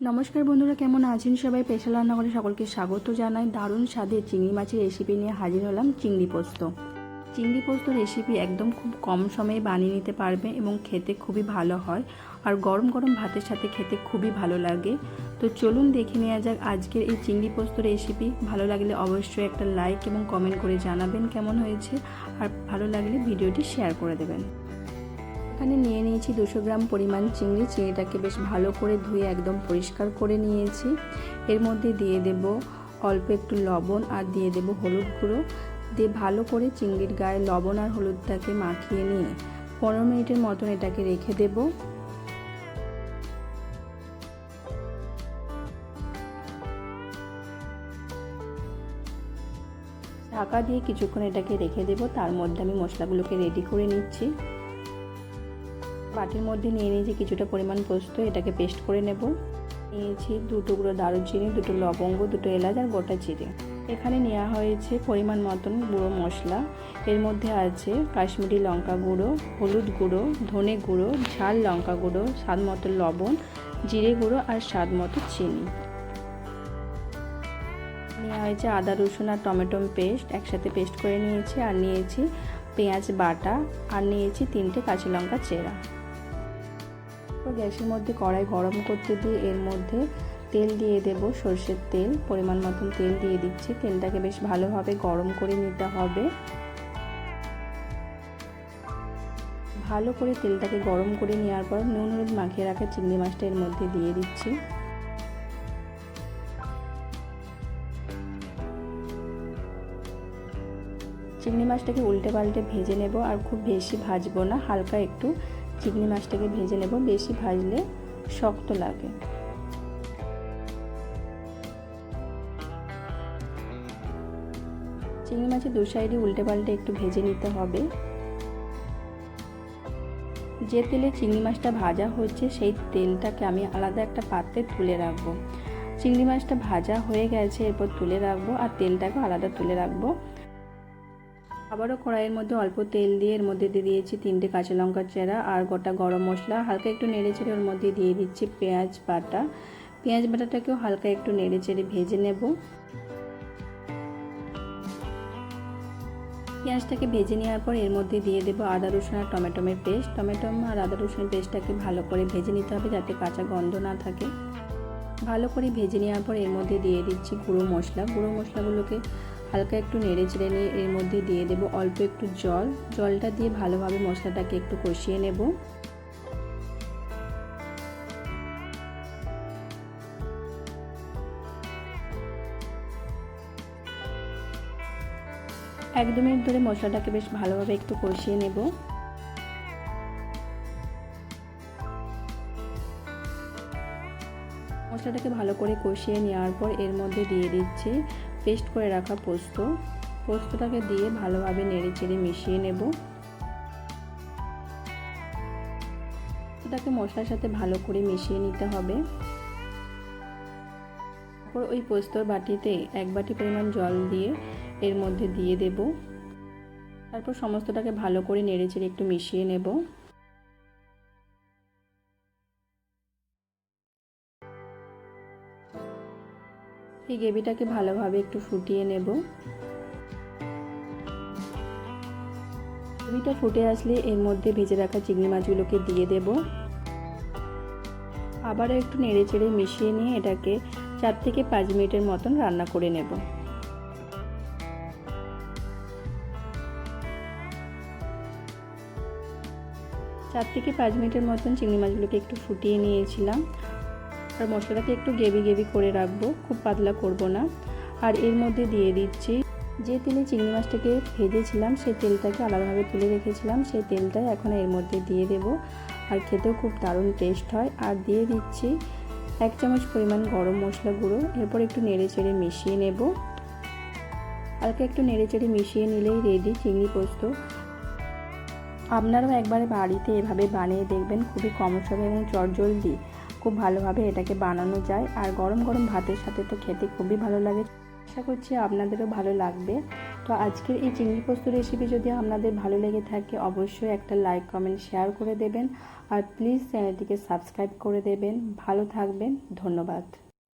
নমস্কার বন্ধুরা, কেমন আছেন সবাই? স্পেশাল রান্নাঘরে সকলকে স্বাগত জানাই। দারুণ স্বাদের চিংড়ি মাছের রেসিপি নিয়ে হাজির হলাম চিংড়ি পোস্ত। চিংড়ি পোস্ত রেসিপি একদম খুব কম সময়ে বানিয়ে নিতে পারবে এবং খেতে খুবই ভালো হয়। আর গরম গরম ভাতের সাথে খেতে খুবই ভালো লাগে। তো চলুন দেখে নেওয়া যাক আজকের এই চিংড়ি পোস্ত রেসিপি ভালো লাগলে অবশ্যই একটা লাইক এবং কমেন্ট করে জানাবেন কেমন হয়েছে। আর ভালো লাগলে ভিডিওটি শেয়ার করে দেবেন। এখানে নিয়ে নিয়েছি দুশো গ্রাম পরিমাণ চিংড়ি। চিংড়িটাকে বেশ ভালো করে ধুয়ে একদম পরিষ্কার করে নিয়েছি। এর মধ্যে দিয়ে দেব অল্প একটু লবণ আর দিয়ে দেব হলুদ গুঁড়ো। দিয়ে ভালো করে চিংড়ির গায়ে লবণ আর হলুদটাকে মাখিয়ে নিয়ে পনেরো মিনিটের মতন এটাকে রেখে দেব। ঢাকা দিয়ে কিছুক্ষণ এটাকে রেখে দেব। তার মধ্যে আমি মশলাগুলোকে রেডি করে নিচ্ছি। বাটির মধ্যে নিয়ে নিয়েছি কিছুটা পরিমাণ পোস্ত, এটাকে পেস্ট করে নেব। নিয়েছি দু টুকরো দারুচিনি, দুটো লবঙ্গ, দুটো এলাচ আর গোটা জিরে। এখানে নেওয়া হয়েছে পরিমাণ মতন গুঁড়ো মশলা। এর মধ্যে আছে কাশ্মীরি লঙ্কা গুঁড়ো, হলুদ গুঁড়ো, ধনে গুঁড়ো, ঝাল লঙ্কা গুঁড়ো, স্বাদ মতো লবণ, জিরে গুঁড়ো আর স্বাদ মতো চিনি। নেওয়া হয়েছে আদা, রসুন আর টমেটো পেস্ট, একসাথে পেস্ট করে নিয়েছি। আর নিয়েছি পেঁয়াজ বাটা। আর নিয়েছি তিনটে কাঁচা লঙ্কা চেরা। গ্যাসের মধ্যে কড়াই গরম করতে দিয়ে এর মধ্যে তেল দিয়ে দেব সর্ষের তেল। পরিমাণ মতন তেল দিয়ে দিচ্ছি। তেলটাকে বেশ ভালোভাবে গরম করে নিতে হবে। ভালো করে তেলটাকে গরম করে নেওয়ার পর নুন, হলুদ মাখিয়ে রাখা চিংড়ি মাছটা এর মধ্যে দিয়ে দিচ্ছি। চিংড়ি মাছটাকে উল্টে পাল্টে ভেজে নেব আর খুব বেশি ভাজবো না, হালকা একটু চিংড়ি মাছটাকে ভেজে নেব, বেশি ভাজলে শক্ত লাগে। চিংড়ি মাছের দু সাইডে উল্টে পাল্টে একটু ভেজে নিতে হবে। যে তেলে চিংড়ি মাছটা ভাজা হচ্ছে, সেই তেলটাকে আমি আলাদা একটা পাত্রে তুলে রাখব। চিংড়ি মাছটা ভাজা হয়ে গেছে, এরপর তুলে রাখব, আর তেলটাকে আলাদা তুলে রাখব। আবারও কড়াইয়ের মধ্যে অল্প তেল দিয়ে এর মধ্যে দিয়ে দিয়েছি তিনটে কাঁচা লঙ্কার চেরা আর গোটা গরম মশলা। হালকা একটু নেড়ে চেড়ে ওর মধ্যে দিয়ে দিচ্ছি পেঁয়াজ বাটা। পেঁয়াজ বাটাটাকেও হালকা একটু নেড়ে চেড়ে ভেজে নেব। পেঁয়াজটাকে ভেজে নেওয়ার পর এর মধ্যে দিয়ে দেবো আদা, রসুন আর টমেটোমের পেস্ট। টমেটো আর আদা রসুনের পেস্টটাকে ভালো করে ভেজে নিতে হবে যাতে কাঁচা গন্ধ না থাকে। ভালো করে ভেজে নেওয়ার পর এর মধ্যে দিয়ে দিচ্ছি গুঁড়ো মশলা। গুঁড়ো মশলাগুলোকে হালকা একটু নেড়ে চেড়ে নিয়ে এর মধ্যে দিয়ে দেব অল্প একটু জল। জলটা দিয়ে ভালোভাবে মশলাটাকে একটু কষিয়ে নেব। এক দু মিনিট ধরে মশলাটাকে বেশ ভালোভাবে একটু কষিয়ে নেব। মশলাটাকে ভালো করে কষিয়ে নেওয়ার পর এর মধ্যে দিয়ে দিচ্ছি পেস্ট করে রাখা পোস্ত। পোস্তটাকে দিয়ে ভালোভাবে নেড়ে চেড়ে মিশিয়ে নেব। এটাকে মশলার সাথে ভালো করে মিশিয়ে নিতে হবে। তারপর ওই পোস্তর বাটিতে এক বাটি পরিমাণ জল দিয়ে এর মধ্যে দিয়ে দেব। তারপর সমস্তটাকে ভালো করে নেড়ে চেড়ে একটু মিশিয়ে নেব। এই গ্রেভিটাকে ভালোভাবে একটু ফুটিয়ে নেব। গ্রেভিটা ফুটে আসলে এর মধ্যে ভেজে রাখা চিংড়ি মাছগুলোকে দিয়ে দেব। আবারও একটু নেড়ে চেড়ে মিশিয়ে নিয়ে এটাকে চার থেকে পাঁচ মিনিটের মতন রান্না করে নেব। চার থেকে পাঁচ মিনিটের মতন চিংড়ি মাছগুলোকে একটু ফুটিয়ে নিয়েছিলাম। আর মশলাটাকে একটু গেবি গেবি করে রাখব, খুব পাতলা করব না। আর এর মধ্যে দিয়ে দিচ্ছি, যে তেলে চিংড়ি মাছটাকে ভেজেছিলাম, সেই তেলটাকে আলাদাভাবে তুলে রেখেছিলাম, সেই তেলটাই এখন এর মধ্যে দিয়ে দেব। আর খেতেও খুব দারুণ টেস্ট হয়। আর দিয়ে দিচ্ছি এক চামচ পরিমাণ গরম মশলা গুঁড়ো, এরপর একটু নেড়ে চেড়ে মিশিয়ে নেব। হালকা একটু নেড়ে চেড়ে মিশিয়ে নিলেই রেডি চিংড়ি পোস্ত। আপনারাও একবারে বাড়িতে এভাবে বানিয়ে দেখবেন, খুবই কম সময় এবং চটজলদি। খুব ভালোভাবে এটাকে বানানো যায়। আর গরম গরম ভাতের সাথে তো খেতে খুবই ভালো লাগে। আশা করছি আপনাদেরও ভালো লাগবে। তো আজকের এই চিংড়ি পোস্ত রেসিপি যদি আপনাদের ভালো লেগে থাকে, অবশ্যই একটা লাইক কমেন্ট শেয়ার করে দেবেন। আর প্লিজ চ্যানেলটিকে সাবস্ক্রাইব করে দেবেন। ভালো থাকবেন। ধন্যবাদ।